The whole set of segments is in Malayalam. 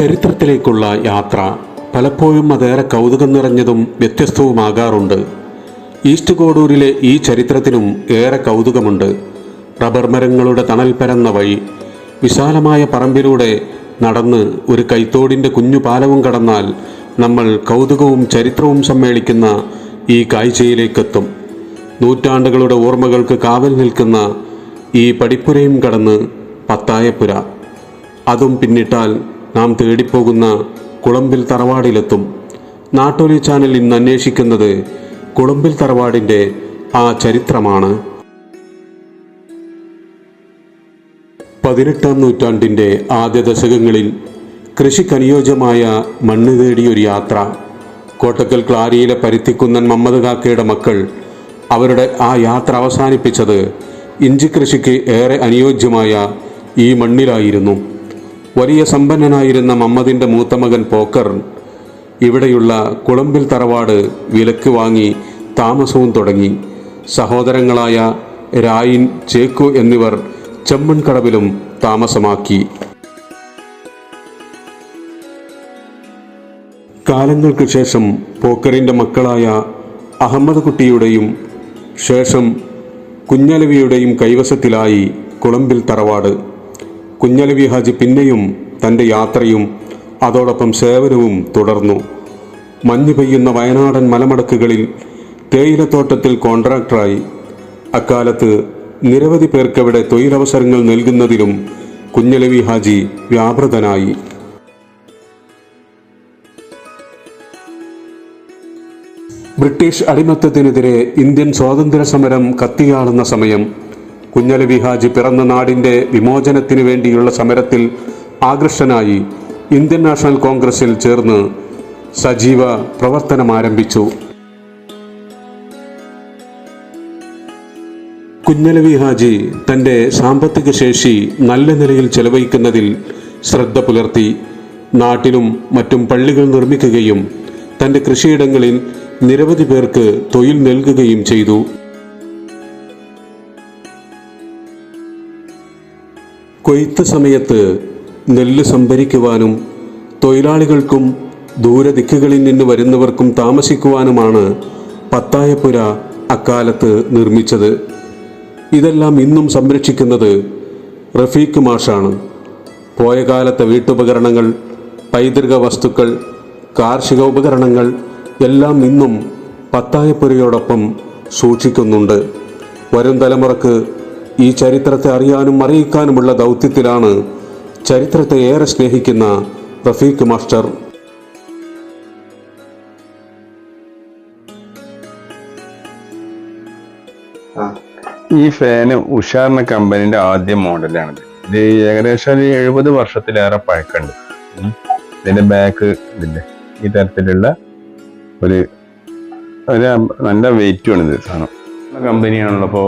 ചരിത്രത്തിലേക്കുള്ള യാത്ര പലപ്പോഴും അതേറെ കൗതുകം നിറഞ്ഞതും വ്യത്യസ്തവുമാകാറുണ്ട്. ഈസ്റ്റ് കോഡൂരിലെ ഈ ചരിത്രത്തിനും ഏറെ കൗതുകമുണ്ട്. റബ്ബർ മരങ്ങളുടെ തണൽ പരന്ന വഴി വിശാലമായ പറമ്പിലൂടെ നടന്ന് ഒരു കൈത്തോടിന്റെ കുഞ്ഞു പാലവും കടന്നാൽ നമ്മൾ കൗതുകവും ചരിത്രവും സമ്മേളിക്കുന്ന ഈ കാഴ്ചയിലേക്കെത്തും. നൂറ്റാണ്ടുകളുടെ ഓർമ്മകൾക്ക് കാവൽ നിൽക്കുന്ന ഈ പടിപ്പുരയും കടന്ന് പത്തായപ്പുര. അതും പിന്നിട്ടാൽ നാം തേടിപ്പോകുന്ന കുളമ്പിൽ തറവാടിലെത്തും. നാട്ടോലി ചാനൽ ഇന്ന് അന്വേഷിക്കുന്നത് കുളമ്പിൽ തറവാടിന്റെ ആ ചരിത്രമാണ്. പതിനെട്ടാം നൂറ്റാണ്ടിന്റെ ആദ്യ ദശകങ്ങളിൽ കൃഷിക്കനുയോജ്യമായ മണ്ണ് തേടിയൊരു യാത്ര. കോട്ടക്കൽ ക്ലാരിയിലെ പരുത്തിക്കുന്നൻ മമ്മദ് കാക്കയുടെ മക്കൾ അവരുടെ ആ യാത്ര അവസാനിപ്പിച്ചത് ഇഞ്ചി കൃഷിക്ക് ഏറെ അനുയോജ്യമായ ഈ മണ്ണിലായിരുന്നു. വലിയ സമ്പന്നനായിരുന്ന മമ്മദിന്റെ മൂത്ത മകൻ പോക്കർ ഇവിടെയുള്ള കുളമ്പിൽ തറവാട് വിലക്ക് വാങ്ങി താമസവും തുടങ്ങി. സഹോദരങ്ങളായ രായിൻ ചേക്കു എന്നിവർ ചെമ്മൺകടവിലും താമസമാക്കി. കാലങ്ങൾക്ക് ശേഷം പോക്കറിന്റെ മക്കളായ അഹമ്മദ് കുട്ടിയുടെയും ശേഷം കുഞ്ഞലവിയുടെയും കൈവശത്തിലായി കുളമ്പിൽ തറവാട്. കുഞ്ഞലവി ഹാജി പിന്നെയും തന്റെ യാത്രയും അതോടൊപ്പം സേവനവും തുടർന്നു. മഞ്ഞു പെയ്യുന്ന വയനാടൻ മലമടക്കുകളിൽ തേയിലത്തോട്ടത്തിൽ കോൺട്രാക്ടറായി. അക്കാലത്ത് നിരവധി പേർക്കവിടെ തൊഴിലവസരങ്ങൾ നൽകുന്നതിലും കുഞ്ഞലവി ഹാജി വ്യാപൃതനായി. ബ്രിട്ടീഷ് അടിമത്തത്തിനെതിരെ ഇന്ത്യൻ സ്വാതന്ത്ര്യ സമരം കത്തിയാളുന്ന സമയം. കുഞ്ഞലവി ഹാജി പിറന്ന നാടിന്റെ വിമോചനത്തിനു വേണ്ടിയുള്ള സമരത്തിൽ ആകൃഷ്ടനായി ഇന്ത്യൻ നാഷണൽ കോൺഗ്രസിൽ ചേർന്ന് സജീവ പ്രവർത്തനം ആരംഭിച്ചു. കുഞ്ഞലവി ഹാജി തന്റെ സാമ്പത്തിക ശേഷി നല്ല നിലയിൽ ചെലവഴിക്കുന്നതിൽ ശ്രദ്ധ പുലർത്തി. നാട്ടിലും മറ്റും പള്ളികൾ നിർമ്മിക്കുകയും തന്റെ കൃഷിയിടങ്ങളിൽ നിരവധി പേർക്ക് തൊഴിൽ നൽകുകയും ചെയ്തു. കൊയ്ത്ത് സമയത്ത് നെല്ല് സംഭരിക്കുവാനും തൊഴിലാളികൾക്കും ദൂരദിക്കുകളിൽ നിന്ന് വരുന്നവർക്കും താമസിക്കുവാനുമാണ് പത്തായപ്പുര അക്കാലത്ത് നിർമ്മിച്ചത്. ഇതെല്ലാം ഇന്നും സംരക്ഷിക്കുന്നത് റഫീഖ് മാഷാണ്. പോയ കാലത്തെ വീട്ടുപകരണങ്ങൾ പൈതൃക വസ്തുക്കൾ കാർഷിക ഉപകരണങ്ങൾ എല്ലാം ഇന്നും പത്തായപ്പുരയോടൊപ്പം സൂക്ഷിക്കുന്നുണ്ട്. വരും തലമുറയ്ക്ക് ഈ ചരിത്രത്തെ അറിയാനും അറിയിക്കാനുമുള്ള ദൗത്യത്തിലാണ് ചരിത്രത്തെ ഏറെ സ്നേഹിക്കുന്ന റഫീഖ് മാസ്റ്റർ. ഈ ഫാന് ഉഷാർ എന്ന കമ്പനിന്റെ ആദ്യ മോഡലാണിത്. ഇത് ഏകദേശം ഒരു എഴുപത് വർഷത്തിലേറെ പഴക്കമുണ്ട്. ഇതിന്റെ ബാക്ക് ഇതില്ലേ ഈ തരത്തിലുള്ള ഒരു ഒരു നല്ല വെയിറ്റും ആണ് ഇത് സാധനം. കമ്പനിയാണല്ലോ അപ്പോൾ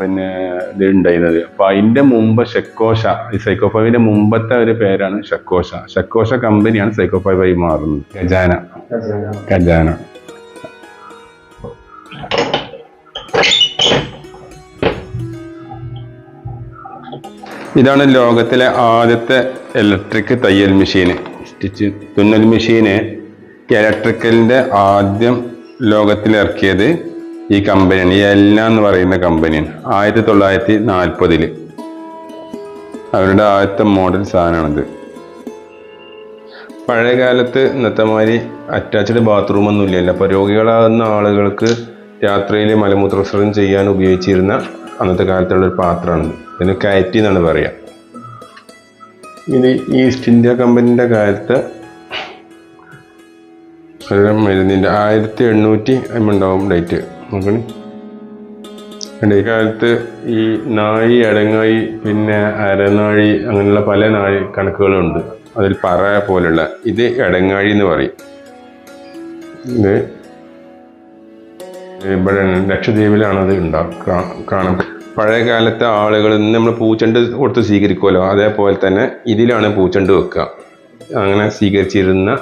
പിന്നെ ഇത് ഉണ്ടായിരുന്നത്. അപ്പോൾ അതിന്റെ മുമ്പ് ഷെക്കോഷ ഈ സൈക്കോ ഫൈവിന്റെ മുമ്പത്തെ ഒരു പേരാണ് ഷെക്കോഷ ഷെക്കോഷ കമ്പനിയാണ് സൈക്കോ ഫൈവ് ആയി മാറുന്നത്. ഖജാന. ഖജാന. ഇതാണ് ലോകത്തിലെ ആദ്യത്തെ ഇലക്ട്രിക് തയ്യൽ മെഷീന് സ്റ്റിച്ച് തുന്നൽ മെഷീന് ഇലക്ട്രിക്കലിന്റെ ആദ്യം ലോകത്തിൽ ഇറക്കിയത് ഈ കമ്പനിയാണ് ഈ എല്ല എന്ന് പറയുന്ന കമ്പനിയാണ് ആയിരത്തി തൊള്ളായിരത്തി നാൽപ്പതിൽ അവരുടെ ആദ്യത്തെ മോഡൽ സാധനമാണിത്. പഴയ കാലത്ത് ഇന്നത്തെ മാതിരി അറ്റാച്ച്ഡ് ബാത്റൂം ഒന്നും ഇല്ലല്ലോ. അപ്പോൾ രോഗികളാകുന്ന ആളുകൾക്ക് രാത്രിയിൽ മലമൂത്ര വിസർജനം ചെയ്യാൻ ഉപയോഗിച്ചിരുന്ന അന്നത്തെ കാലത്തുള്ള ഒരു പാത്രമാണ് ഇതിന് കയറ്റി എന്നാണ് പറയുക ഇത് ഈസ്റ്റ് ഇന്ത്യ കമ്പനിയുടെ കാലത്ത് ഒരു മരുന്നിന്റെ ആയിരത്തി എണ്ണൂറ്റി ഉണ്ടാവും ഡേറ്റ് നോക്കണേ. ഈ കാലത്ത് ഈ നാഴി അടങ്ങായി പിന്നെ അരനാഴി അങ്ങനെയുള്ള പല നാഴി കണക്കുകളുണ്ട്. അതിൽ പറ പോലുള്ള ഇത് എടങ്ങാഴി എന്ന് പറയും. ഇത് ഇവിടെ ലക്ഷദ്വീപിലാണ് അത് ഉണ്ടാവും കാണാം പഴയ കാലത്തെ ആളുകൾ നമ്മൾ പൂച്ചെണ്ട് കൊടുത്ത് സ്വീകരിക്കുമല്ലോ. അതേപോലെ തന്നെ ഇതിലാണ് പൂച്ചെണ്ട് വെക്കുക. അങ്ങനെ സ്വീകരിച്ചിരുന്ന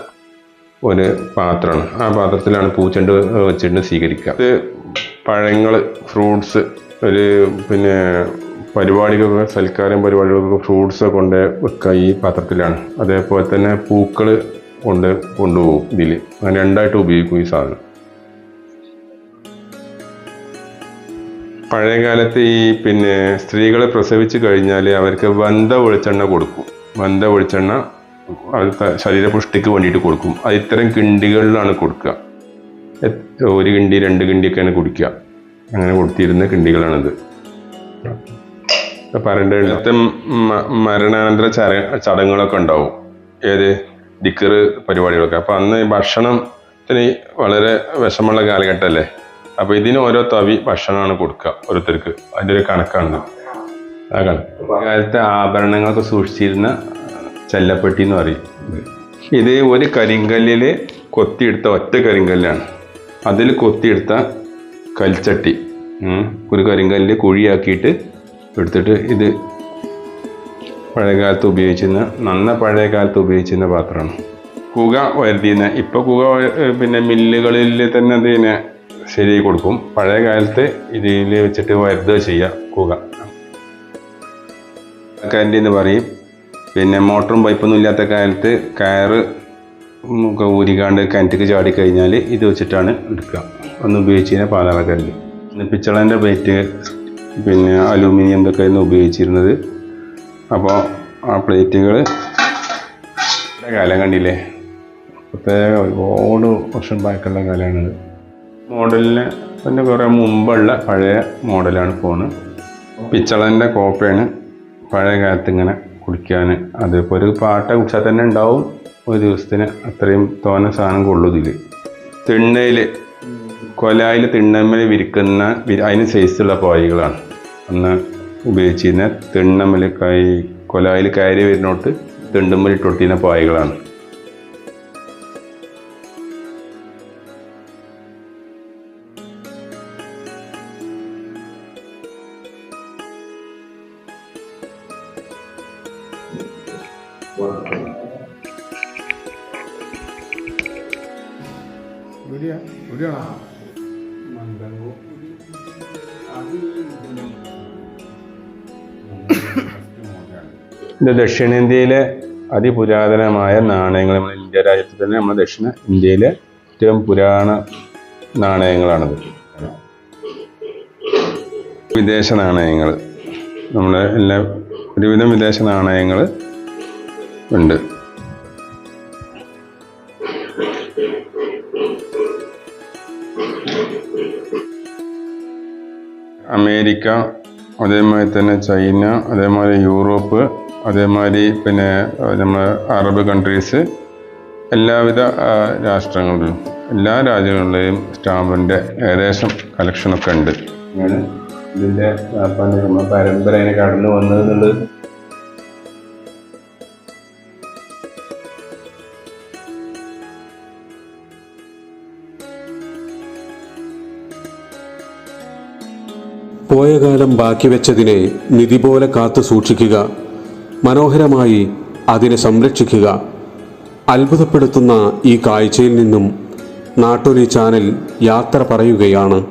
ഒരു പാത്രമാണ്. ആ പാത്രത്തിലാണ് പൂച്ചെണ്ട് വെച്ചിട്ട് സ്വീകരിക്കുക. ഇത് പഴങ്ങൾ ഫ്രൂട്ട്സ് ഒരു പിന്നെ പരിപാടികൾക്ക് സൽക്കാരം പരിപാടികൾക്ക് ഫ്രൂട്ട്സ് കൊണ്ട് വെക്കുക ഈ പാത്രത്തിലാണ്. അതേപോലെ തന്നെ പൂക്കൾ കൊണ്ട് കൊണ്ടുപോകും ഇതിൽ അങ്ങനെ രണ്ടായിട്ട് ഉപയോഗിക്കും ഈ സാധനം. പഴയകാലത്ത് ഈ പിന്നെ സ്ത്രീകളെ പ്രസവിച്ച് കഴിഞ്ഞാൽ അവർക്ക് വന്ത വെളിച്ചെണ്ണ കൊടുക്കും. വന്ത വെളിച്ചെണ്ണ അത് ശരീരപുഷ്ടിക്ക് വേണ്ടിയിട്ട് കൊടുക്കും. അത് ഇത്തരം കിണ്ടികളിലാണ് കൊടുക്കുക. ഒരു കിണ്ടി രണ്ട് കിണ്ടിയൊക്കെയാണ് കുടിക്കുക. അങ്ങനെ കൊടുത്തിരുന്ന കിണ്ടികളാണിത്. പറയേണ്ട മരണാനന്തര ചര ചടങ്ങുകളൊക്കെ ഉണ്ടാവും. ഏത്? ദിക്കറ് പരിപാടികളൊക്കെ. അപ്പം അന്ന് ഭക്ഷണത്തിന് വളരെ വിഷമുള്ള കാലഘട്ടമല്ലേ? അപ്പോൾ ഇതിന് ഓരോ തവി ഭക്ഷണമാണ് കൊടുക്കുക ഓരോരുത്തർക്ക്. അതിന്റെ ഒരു കണക്കാണ്. ആ കണക്ക്. കാലത്തെ ആഭരണങ്ങളൊക്കെ സൂക്ഷിച്ചിരുന്ന ചെല്ലപ്പെട്ടി എന്ന് പറയും. ഇത് ഒരു കരിങ്കല്ലിൽ കൊത്തിയെടുത്ത ഒറ്റ കരിങ്കല്ലാണ്. അതിൽ കൊത്തിയെടുത്ത കൽച്ചട്ടി. ഒരു കരിങ്കല്ലിൽ കുഴിയാക്കിയിട്ട് എടുത്തിട്ട് ഇത് പഴയകാലത്ത് ഉപയോഗിച്ചിരുന്ന നന്ന പഴയ കാലത്ത് ഉപയോഗിച്ചിരുന്ന പാത്രമാണ്. കുക വരുത്തിയിരുന്ന ഇപ്പോൾ കുക പിന്നെ മില്ലുകളിൽ തന്നെ അതിനെ ശരി കൊടുക്കും. പഴയ കാലത്ത് ഇതിൽ വെച്ചിട്ട് വരുതുക ചെയ്യുക കുക. കരണ്ടി എന്ന് പറയും. പിന്നെ മോട്ടറും പൈപ്പൊന്നും ഇല്ലാത്ത കാലത്ത് കയറ് ഒക്കെ ഊരിക്കാണ്ട് കിണറ്റിക്ക് ചാടി കഴിഞ്ഞാൽ ഇത് വെച്ചിട്ടാണ് എടുക്കുക. ഒന്ന് ഉപയോഗിച്ച് കഴിഞ്ഞാൽ പാലാളക്കല്ല് പിന്നെ പിച്ചളന്റെ പ്ലേറ്റ് പിന്നെ അലൂമിനിയം ഇതൊക്കെ ആയിരുന്നു ഉപയോഗിച്ചിരുന്നത്. അപ്പോൾ ആ പ്ലേറ്റുകൾ കാലം കണ്ടില്ലേ? പ്രത്യേക ഒരുപാട് വർഷം ബാക്കുള്ള കാലമാണിത് മോഡലിന് പിന്നെ കുറേ മുമ്പുള്ള പഴയ മോഡലാണ് ഫോൺ പിച്ചളന്റെ കോപ്പയാണ് പഴയ കാലത്ത് ഇങ്ങനെ കുടിക്കാൻ. അതിപ്പോൾ ഒരു പാട്ട കുടിച്ചാൽ തന്നെ ഉണ്ടാവും. ഒരു ദിവസത്തിന് അത്രയും തോന സാധനം കൊള്ളും ഇതിൽ തിണ്ണയിൽ കൊലായിൽ തിണ്ണമ്മൽ വിരിക്കുന്ന അതിന് സൈസുള്ള പായകളാണ് അന്ന് ഉപയോഗിച്ചിരുന്ന തിണ്ണമ്മൽ കൈ കൊലായിൽ കയറി വരുന്നോട്ട് തിണ്ടുമ്മൽ പായകളാണ് പായികളാണ് ഇത് ദക്ഷിണേന്ത്യയിലെ അതിപുരാതനമായ നാണയങ്ങൾ നമ്മൾ ഇന്ത്യ രാജ്യത്ത് തന്നെ നമ്മുടെ ദക്ഷിണ ഇന്ത്യയിലെ ഏറ്റവും പുരാണ നാണയങ്ങളാണത്. വിദേശ നാണയങ്ങൾ. നമ്മുടെ എല്ലാ ഒരുവിധം വിദേശ നാണയങ്ങൾ ഉണ്ട്. അമേരിക്ക അതേമാതിരി തന്നെ ചൈന അതേമാതിരി യൂറോപ്പ് അതേമാതിരി പിന്നെ നമ്മൾ അറബ് കൺട്രീസ് എല്ലാവിധ രാഷ്ട്രങ്ങളിലും എല്ലാ രാജ്യങ്ങളിലെയും സ്റ്റാമ്പിന്റെ ഏകദേശം കളക്ഷനൊക്കെ ഉണ്ട്. ഇതിന്റെ നമ്മുടെ പരമ്പര അതിനെ കടന്നു വന്നതെന്നുള്ളത് പോയ ബാക്കി വെച്ചതിനെ നിധി പോലെ കാത്തു സൂക്ഷിക്കുക. മനോഹരമായി അതിനെ സംരക്ഷിക്കുക. അത്ഭുതപ്പെടുത്തുന്ന ഈ കാഴ്ചയിൽ നിന്നും നാട്ടൊലി ചാനൽ യാത്ര പറയുകയാണ്.